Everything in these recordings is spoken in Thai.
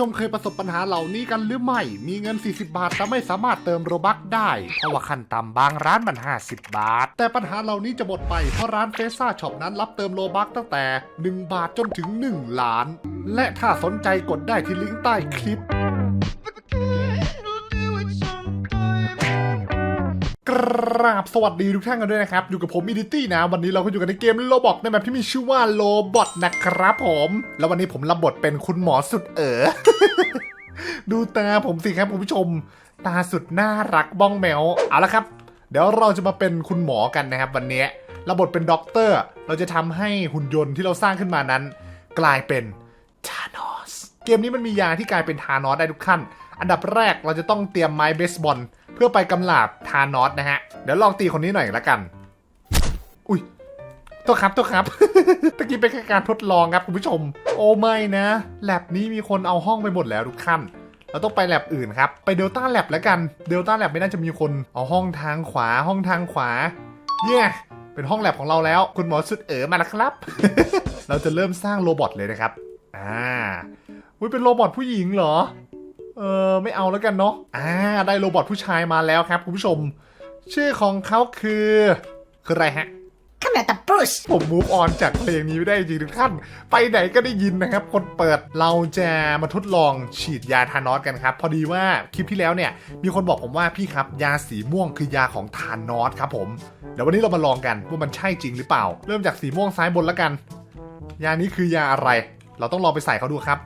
ชมเคยประสบปัญหาเหล่านี้กันหรือไม่ มีเงิน 40 บาทแต่ไม่สามารถเติมโรบัคได้เพราะว่าขั้นต่ำบางร้านมัน 50 บาท แต่ปัญหาเหล่านี้จะหมดไปเพราะร้านเฟซ่าช็อปนั้นรับเติมโรบัคตั้งแต่ 1 บาทจนถึง 1 ล้าน และถ้าสนใจกดได้ที่ลิงก์ใต้คลิป กราบสวัสดีทุกท่านกันด้วยนะครับ อยู่กับผมอิดิตี้นะ วันนี้เราก็อยู่กันในเกมโลบอกในแบบที่มีชื่อว่าโลบอทนะครับผม แล้ววันนี้ผมรับบทเป็นคุณหมอสุดเอ๋อ ดูตาผมสิครับคุณผู้ชม ตาสุดน่ารักบ้องแมว เอาละครับ เดี๋ยวเราจะมาเป็นคุณหมอกันนะครับวันนี้รับบทเป็นด็อกเตอร์ เราจะทำให้หุ่นยนต์ที่เราสร้างขึ้นมานั้น กลายเป็นทานอส เกมนี้มันมียาที่กลายเป็นทานอสได้ทุกขั้น อันดับแรกเราจะต้องเตรียมไม้เบสบอล พื่อไปกำลาบทานอสนะฮะ เดี๋ยวลองตีคนนี้หน่อยละกัน อุ้ยโทษครับโทษครับ ตะกี้เป็นแค่การทดลองครับคุณผู้ชม โอ้ไม่นะแลบนี้มีคนเอาห้องไปหมดแล้วทุกขั้นเราต้องไปแลบอื่นครับ ไปเดลต้าแลบแล้วกัน เดลต้าแลบไม่น่าจะมีคน เอาห้องทางขวาห้องทางขวา เย้เป็นห้องแลบของเราแล้ว คุณหมอสุดเอ๋อมาแล้วครับ เราจะเริ่มสร้างโรบอทเลยนะครับ อ่าอุ้ยเป็นโรบอทผู้หญิงเหรอ เออไม่เอาแล้วกันเนาะอ่าได้โรบอทผู้ชายมาแล้วครับคุณผู้ชม ชื่อของเขาคือคืออะไรฮะ Come at the bush ผมมูฟออนจากเพลงนี้ไม่ได้จริงทุกท่านไปไหนก็ได้ยินนะครับ คนเปิดเราจะมาทดลองฉีดยาทานอสกันครับ พอดีว่าคลิปที่แล้วเนี่ย มีคนบอกผมว่าพี่ครับ ยาสีม่วงคือยาของทานอสครับผมเดี๋ยววันนี้เรามาลองกันว่ามันใช่จริงหรือเปล่า เริ่มจากสีม่วงซ้ายบนแล้วกัน ยานี้คือยาอะไร เราต้องลองไปใส่เขาดูครับ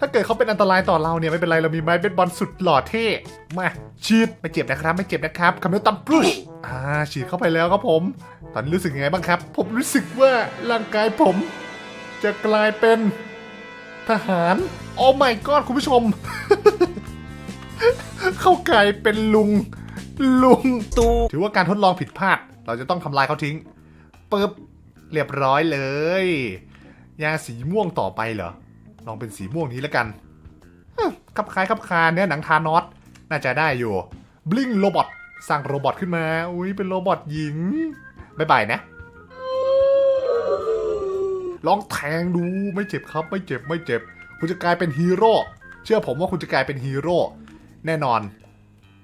ถ้าเกิดเขาเป็นอันตรายต่อเราเนี่ยไม่เป็นไรเรามีไม้เบสบอลสุดหล่อเท่มาฉีดไม่เจ็บนะครับ ไม่เจ็บนะครับคำนี้ตัมปลุชอ่าฉีดเข้าไปแล้วครับผม ตอนนี้รู้สึกยังไงบ้างครับ ผมรู้สึกว่าร่างกายผม จะกลายเป็นทหาร โอ้ my god คุณผู้ชม เข้ากลายเป็นลุง ลุงตูถือว่าการทดลองผิดพลาด เราจะต้องทำลายเขาทิ้งปึ๊บเรียบร้อยเลย ยาสีม่วงต่อไปเหรอ ลองเป็นสีม่วงนี้แล้วกันฮึ่มคับคล้ายคับคาเนี่ยหนังทานอสน่าจะได้อยู่บลิงโรบอทสร้างโรบอทขึ้นมา อุ้ยเป็นโรบอทหญิงบายบายนะ ลองแทงดูไม่เจ็บครับ ไม่เจ็บไม่เจ็บ คุณจะกลายเป็นฮีโร่เชื่อผมว่าคุณจะกลายเป็นฮีโร่แน่นอน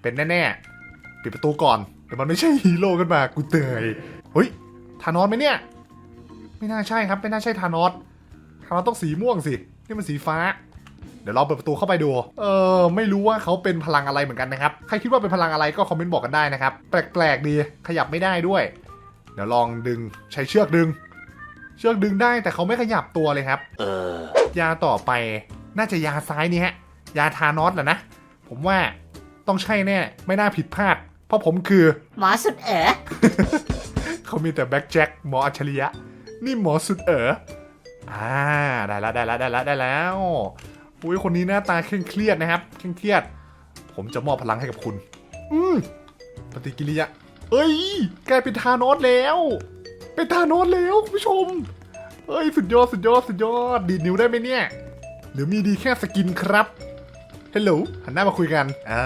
เป็นแน่ๆปิดประตูก่อนเดี๋ยวมันไม่ใช่ฮีโร่ขึ้นมากูเตยเฮ้ยทานอสไหมเนี่ย ไม่น่าใช่ครับ ไม่น่าใช่ทานอสทานอสต้องสีม่วงสิ นี่มันสีฟ้า เดี๋ยวเราเปิดประตูเข้าไปดู เออไม่รู้ว่าเขาเป็นพลังอะไรเหมือนกันนะครับ ใครคิดว่าเป็นพลังอะไรก็คอมเมนต์บอกกันได้นะครับ แปลกๆดีขยับไม่ได้ด้วย เดี๋ยวลองดึงใช้เชือกดึง เชือกดึงได้แต่เขาไม่ขยับตัวเลยครับ เออยาต่อไปน่าจะยาซ้ายนี่ฮะ ยาทานอสแหละนะ ผมว่าต้องใช่แน่ ไม่น่าผิดพลาด เพราะผมคือ หมอสุดเอ๋อเขามีแต่แบ็กแจ็คหมออัจฉริยะ นี่หมอสุดเอ๋อ อ่าได้แล้วได้แล้วได้แล้วได้แล้วอุ้ยคนนี้หน้าตาเคร่งเครียดนะครับเคร่งเครียด ผมจะมอบพลังให้กับคุณ อืมปฏิกิริยาเอ้ยกลายเป็นทานอสแล้วเป็นทานอสแล้วคุณผู้ชมเอ้ยสุดยอดสุดยอดสุดยอดดีดนิ้วได้ไหมเนี่ย หรือมีดีแค่สกินครับฮัลโหลหันหน้ามาคุยกันอ่า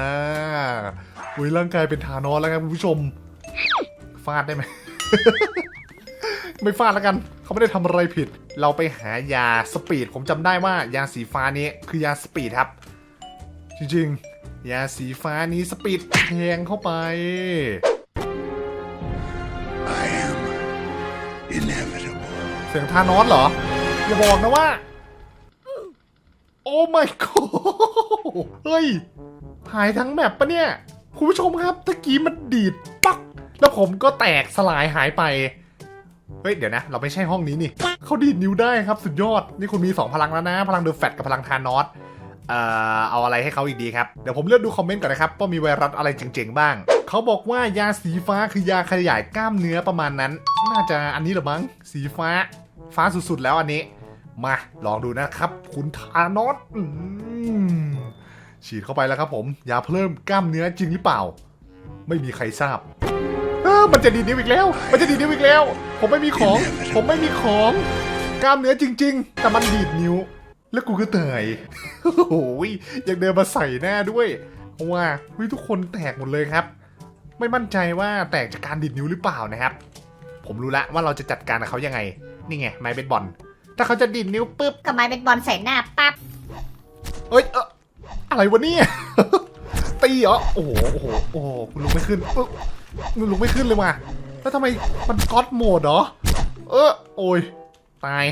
อุ้ยร่างกายเป็นทานอสแล้วครับคุณผู้ชมฟาดได้ไหม ไม่ฟาดแล้วกัน เขาไม่ได้ทำอะไรผิด เราไปหายาสปีด ผมจำได้ว่ายาสีฟ้านี้คือยาสปีดครับ จริงๆ ยาสีฟ้านี้สปีดแทงเข้าไป I am inevitable. เสียงทานอสเหรอ อย่าบอกนะว่า โอ้ my god เฮ้ยหายทั้งแมปปะเนี่ย คุณผู้ชมครับตะกี้มันดีดปัก แล้วผมก็แตกสลายหายไป เฮ้ย เดี๋ยวนะ เราไม่ใช่ห้องนี้นี่ เขาดีดนิ้วได้ครับสุดยอด นี่คุณมี 2 พลังแล้วนะ พลังเดอะแฟตกับพลังทานอสเอ่อเอาอะไรให้เขาอีกดีครับ เดี๋ยวผมเลือกดูคอมเมนต์ก่อนนะครับ ว่ามีไวรัสอะไรเจ๋งๆบ้าง เขาบอกว่ายาสีฟ้าคือยาขยายกล้ามเนื้อประมาณนั้น น่าจะอันนี้หรือมั้ง สีฟ้า ฟ้าสุดๆ แล้วอันนี้ มาลองดูนะครับ คุณทานอสอืมฉีดเข้าไปแล้วครับผม ยาเพิ่มกล้ามเนื้อจริงหรือเปล่า ไม่มีใครทราบ มันจะดีดนิ้วอีกแล้ว มันจะดีดนิ้วอีกแล้ว ผมไม่มีของ ผมไม่มีของ กล้ามเนื้อจริง ๆ แต่มันดีดนิ้ว แล้วกูก็เตยโอ้โหยังเดินมาใส่หน้าด้วยเพราะว่าเฮ้ยทุกคนแตกหมดเลยครับ ไม่มั่นใจว่าแตกจากการดีดนิ้วหรือเปล่านะครับ ผมรู้ละว่าเราจะจัดการกับเขายังไง นี่ไงไม้เบสบอล ถ้าเขาจะดีดนิ้วปุ๊บ ก็ไม้เป็นบอลใส่หน้าปั๊บ เอ้ยเอออะไรวะเนี่ยตีเหรอ โอ้โห โอ้โห โอ้โหคุณลุกไม่ขึ้นปึ๊บคุณ ลุกไม่ขึ้นเลยว่ะแล้วทำไมมันก๊อตโหมดเหรอ เออโอ้ยตาย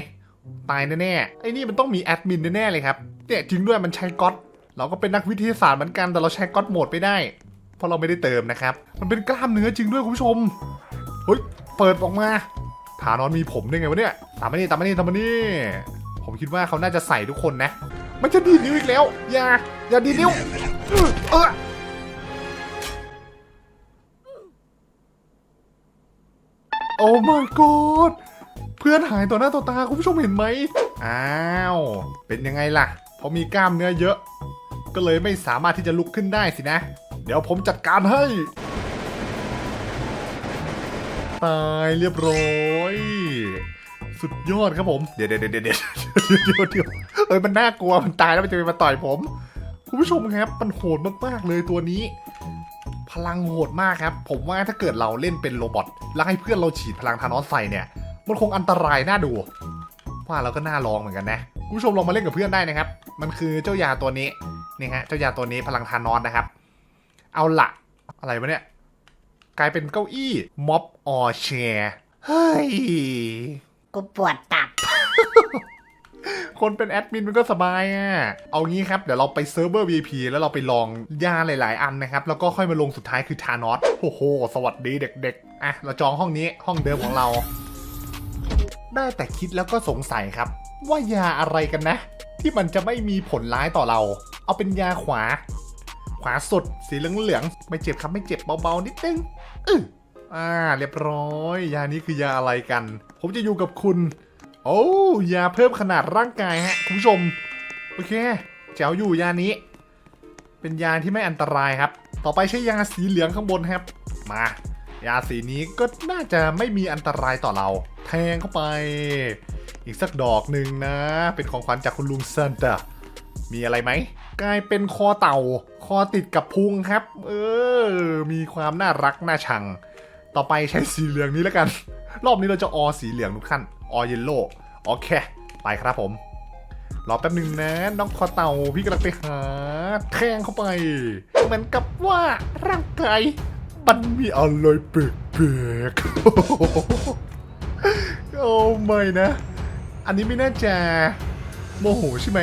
ตายแน่ๆไอ้นี่มันต้องมีแอดมินแน่ๆเลยครับเนี่ยจริงด้วยมันใช้ก๊อตเราก็เป็นนักวิทยาศาสตร์เหมือนกันแต่เราใช้ก๊อตโหมดไม่ได้ เพราะเราไม่ได้เติมนะครับ มันเป็นกล้ามเนื้อจริงด้วยคุณผู้ชมเฮ้ยเปิดออกมาฐานอนมีผมได้ไงวะเนี่ยตามมานี่ตามมานี่ตามมานี่ผมคิดว่าเขาน่าจะใส่ทุกคนนะ มันจะดีดนิ้วอีกแล้ว อย่าอย่าดีดนิ้วเออ อ้ my god เพื่อนหายต่อหน้าต่อตาคุณผู้ชมเห็นไหมอ้าว เป็นยังไงล่ะพอมีกล้ามเนื้อเยอะ ก็เลยไม่สามารถที่จะลุกขึ้นได้สินะ เดี๋ยวผมจัดการให้ ตายเรียบร้อย สุดยอดครับผม เดี๋ยวเดี๋ยวเดี๋ยวเดี๋ยวเดี๋ยวเอ้ยมันน่ากลัวมันตายแล้วมันจะมาต่อยผม คุณผู้ชมครับมันโหดมากๆเลยตัวนี้ พลังโหดมากครับ ผมว่าถ้าเกิดเราเล่นเป็นโรบอท แล้วให้เพื่อนเราฉีดพลังทานอสใส่เนี่ย มันคงอันตรายน่าดู ว่าเราก็น่าลองเหมือนกันนะคุณผู้ชมลองมาเล่นกับเพื่อนได้นะครับ มันคือเจ้ายาตัวนี้นี่ฮะเจ้ายาตัวนี้พลังทานอสนะครับ เอาละอะไรวะเนี่ยกลายเป็นเก้าอี้ม็อบออแชร์เฮ้ย กูปวดตับ คนเป็นแอดมินมันก็สบายอะ เอางี้ครับ เดี๋ยวเราไปเซิร์ฟเวอร์ VIP แล้วเราไปลองยาหลาย ๆ อันนะครับ แล้วก็ค่อยมาลงสุดท้ายคือทานอสโอ้โห สวัสดีเด็ก ๆ อะ เราจองห้องนี้ห้องเดิมของเรา ได้แต่คิดแล้วก็สงสัยครับ ว่ายาอะไรกันนะ ที่มันจะไม่มีผลร้ายต่อเรา เอาเป็นยาขวา ขวาสุดสีเหลืองๆไม่เจ็บครับไม่เจ็บเบา ๆ นิดนึงอืออ่า เรียบร้อย ยานี้คือยาอะไรกัน ผมจะอยู่กับคุณ โอ้ยาเพิ่มขนาดร่างกายฮะคุณผู้ชม โอเคแจ๋วอยู่ยานี้ เป็นยาที่ไม่อันตรายครับ ต่อไปใช้ยาสีเหลืองข้างบนครับ มา ยาสีนี้ก็น่าจะไม่มีอันตรายต่อเรา แทงเข้าไป อีกสักดอกหนึ่งนะ เป็นของขวัญจากคุณลุงซันตามีอะไรไหมกลายเป็นคอเต่า คอติดกับพุงครับ เออ มีความน่ารักน่าชัง ต่อไปใช้สีเหลืองนี้แล้วกัน รอบนี้เราจะออสีเหลืองทุกขั้น ออเยลโล่โอเค ไปครับผมรอแป๊บหนึ่งนะ น้องคอเต่าพี่กำลังไปหา แทงเข้าไป เหมือนกับว่าร่างกายมันมีอะไรเปลกๆโอ้ไม่นะ อันนี้ไม่น่าจะโมโหใช่ไหม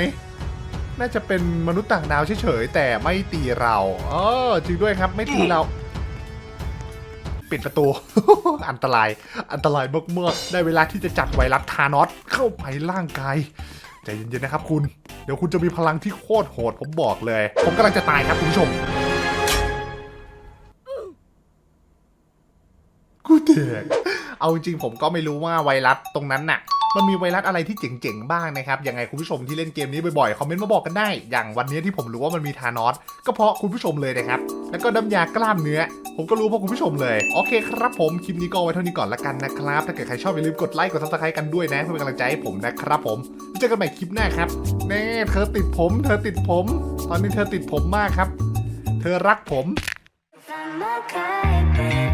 น่าจะเป็นมนุษย์ต่างดาวเฉยๆแต่ไม่ตีเราเออจริงด้วยครับไม่ตีเรา ปิดประตู อันตราย อันตรายมากๆได้เวลาที่จะจัดไวรัสทานอสเข้าไปร่างกายใจเย็นๆนะครับคุณ เดี๋ยวคุณจะมีพลังที่โคตรโหดผมบอกเลย ผมกำลังจะตายครับคุณผู้ชม กูเด็กเอาจริงๆผมก็ไม่รู้ว่าไวรัสตรงนั้นน่ะ มันมีไวรัสอะไรที่เจ๋งๆบ้างนะครับยังไงคุณผู้ชมที่เล่นเกมนี้บ่อยๆคอมเมนต์มาบอกกันได้ อย่างวันนี้ที่ผมรู้ว่ามันมีทานอสก็เพราะคุณผู้ชมเลยนะครับ แล้วก็น้ำยากล้ามเนื้อ ผมก็รู้เพราะคุณผู้ชมเลย โอเคครับผมคลิปนี้ก็ไว้เท่านี้ก่อนละกันนะครับ ถ้าเกิดใครชอบอย่าลืมกดไลค์กดซับสไครต์กันด้วยนะเพื่อเป็นกำลังใจให้ผมนะครับผมเจอกันใหม่คลิปหน้าครับแน่เธอติดผม เธอติดผม ตอนนี้เธอติดผมมากครับ เธอรักผม I'm okay.